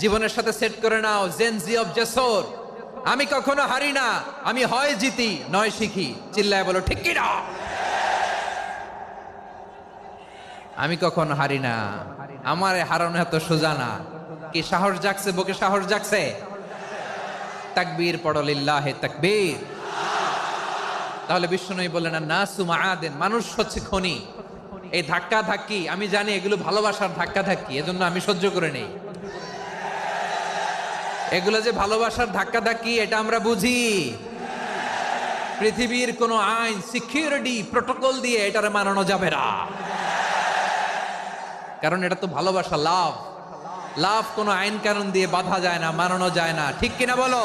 জীবনের সাথে সেট করে নাও জেনজি অফ জেসর আমি কখনো হারি না, আমি হয় জিতি, নয় শিখি। চিল্লায় বলো, ঠিক কি না আমি কখনো হারি না, আমার হারানো এত সোজা না। কি সাহস জাগছে, বুকে সাহস জাগছে? তাকবীর পড়লিল্লাহে তাকবীর। তাহলে বিষ্ণু বললেন না সুমা আদেন মানুষ হচ্ছে খনি। এই ধাক্কা ধাক্কি আমি জানি এগুলো ভালোবাসার ধাক্কা ধাক্কি এজন্য আমি সহ্য করে নেই। এগুলো যে ভালোবাসার ধাক্কা ধাক্কি এটা আমরা বুঝি। পৃথিবীর কোনো আইন সিকিউরিটি প্রোটোকল দিয়ে এটার মানানো যাবে না। কারণ এটা তো ভালোবাসা লাভ লাভ কোনো আইন কারণ দিয়ে বাধা যায় না, মানানো যায় না। ঠিক কিনা বলো?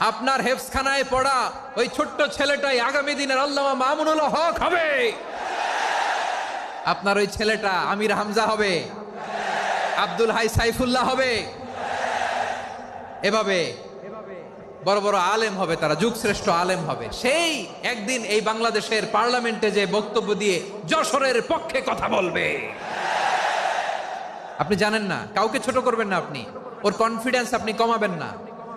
আপনার হেফসখানায় পড়া ওই ছোট্ট ছেলেটাই আগামী দিনের আল্লামা মামুনুল হক হবে। আপনার ওই ছেলেটা আমির হামজা হবে। আব্দুল হাই সাইফুল্লাহ হবে। এভাবে বড় বড় আলেম হবে, তারা যুগশ্রেষ্ঠ আলেম হবে। সেই একদিন এই বাংলাদেশের পার্লামেন্টে যে বক্তব্য দিয়ে যশোরের পক্ষে কথা বলবে। আপনি জানেন না, কাউকে ছোট করবেন না আপনি। ওর কনফিডেন্স আপনি কমাবেন না।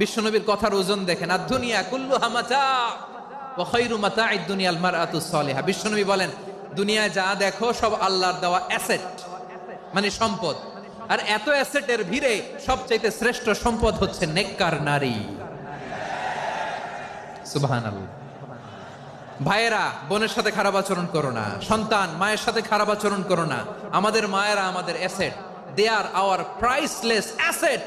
বিশ্বনবীর কথার ওজন দেখেন। আর দুনিয়া কুল্লু হামাচা দুনিয়াল মারাতু সলিহা। বিশ্বনবী বলেন দুনিয়ায় যা দেখো সব আল্লাহর দেওয়া অ্যাসেট মানে সম্পদ। আর এত অ্যাসেটের ভিড়ে সবচাইতে শ্রেষ্ঠ সম্পদ হচ্ছে নেককার নারী। সুবহানাল্লাহ। ভাইয়েরা, বোনের সাথে খারাপ আচরণ করো না। সন্তান, মায়ের সাথে খারাপ আচরণ করো না। আমাদের মায়েরা আমাদের asset. They are our priceless asset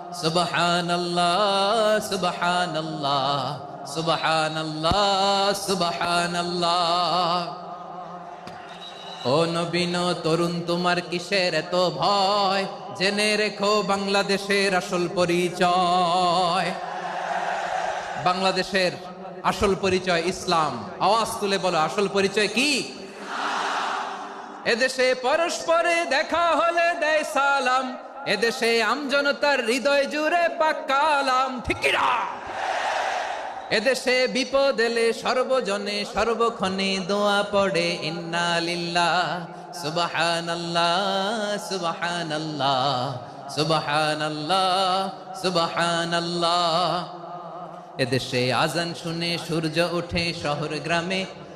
আল্লাহ আল্লাহ আল্লাহ আল্লাহ ও নবীন তরুণ তোমার কিসের এত ভয়? জেনে রেখো বাংলাদেশের আসল পরিচয়। বাংলাদেশের আসল পরিচয় ইসলাম। আওয়াজ তুলে বলো, আসল পরিচয় কি? এদেশে পরস্পরে দেখা হলে দেয় সালাম। এদেশে আমজনতার হৃদয় জুড়ে পাক্কালাম ঠিকিরা এদেশে বিপদ এলে সর্বজনে সর্বক্ষণে দোয়া পড়ে, ইন্না লিল্লাহ, সুবহানাল্লাহ সুবহানাল্লাহ সুবহানাল্লাহ সুবহানাল্লাহ। এদেশে আজান শুনে সূর্য ওঠে শহর গ্রামে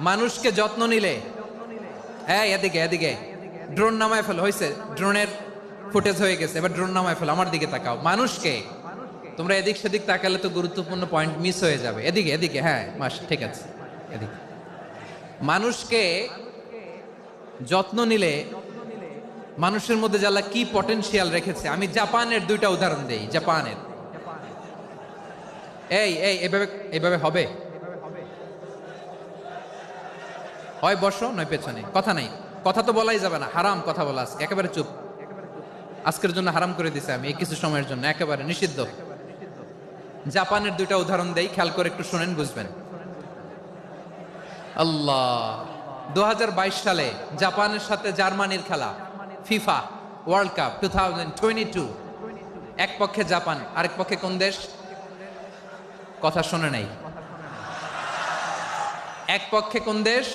মানুষকে যত্ন নিলে। এই, এদিকে এদিকে। ড্রোন নামায় ফেলো হয়েছে ড্রোনের ফুটেজ হয়ে গেছে। এবার ড্রোন নামায় ফেলো, আমার দিকে তাকাও। মানুষকে, তোমরা এদিক সেদিক তাকালে তো গুরুত্বপূর্ণ পয়েন্ট মিস হয়ে যাবে। এদিকে এদিকে হ্যাঁ মাস, ঠিক আছে। এদিকে। মানুষকে যত্ন নিলে মানুষের মধ্যে যারা কি পটেনশিয়াল রেখেছে? আমি জাপানের দুইটা উদাহরণ দেই, জাপানের। এই এই, এভাবে এভাবে হবে? হয় বসো, নয় পেছনে কথা নাই। কথা তো বলাই যাবে না। হারাম কথা বলা আজকে একেবারে চুপ। আজকের জন্য হারাম করে দিছে আমি এই কিছু সময়ের জন্য। একেবারে নিষিদ্ধ। জাপানের দুইটা উদাহরণ দেই। খেয়াল করে একটু শোনেন, বুঝবেন। আল্লাহ। দুই হাজার বাইশ সালে জাপানের সাথে জার্মানির খেলা। FIFA world cup two thousand twenty two. এক পক্ষে জাপান, আরেক পক্ষে কোন দেশ? কথা শোনে নাই। এক পক্ষে কোন দেশ?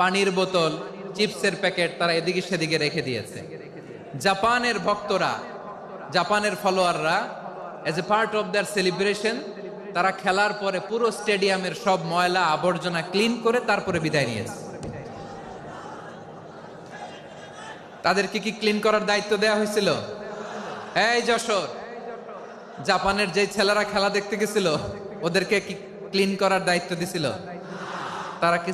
পানির বোতল, চিপসের প্যাকেট তারা এদিকে সেদিকে রেখে দিয়েছে। জাপানের ভক্তরা, জাপানের ফলোয়াররা as a part of their celebration তারা খেলার পরে পুরো স্টেডিয়ামের সব ময়লা, আবর্জনা ক্লিন করে তারপরে বিদায় নিয়েছে। তাদেরকে কি ক্লিন করার দায়িত্ব দেয়া হয়েছিল? এই যশোর, জাপানের যে ছেলেরা খেলা দেখতে গেছিল, ওদেরকে কি ক্লিন করার দায়িত্ব দিছিল? তারা কি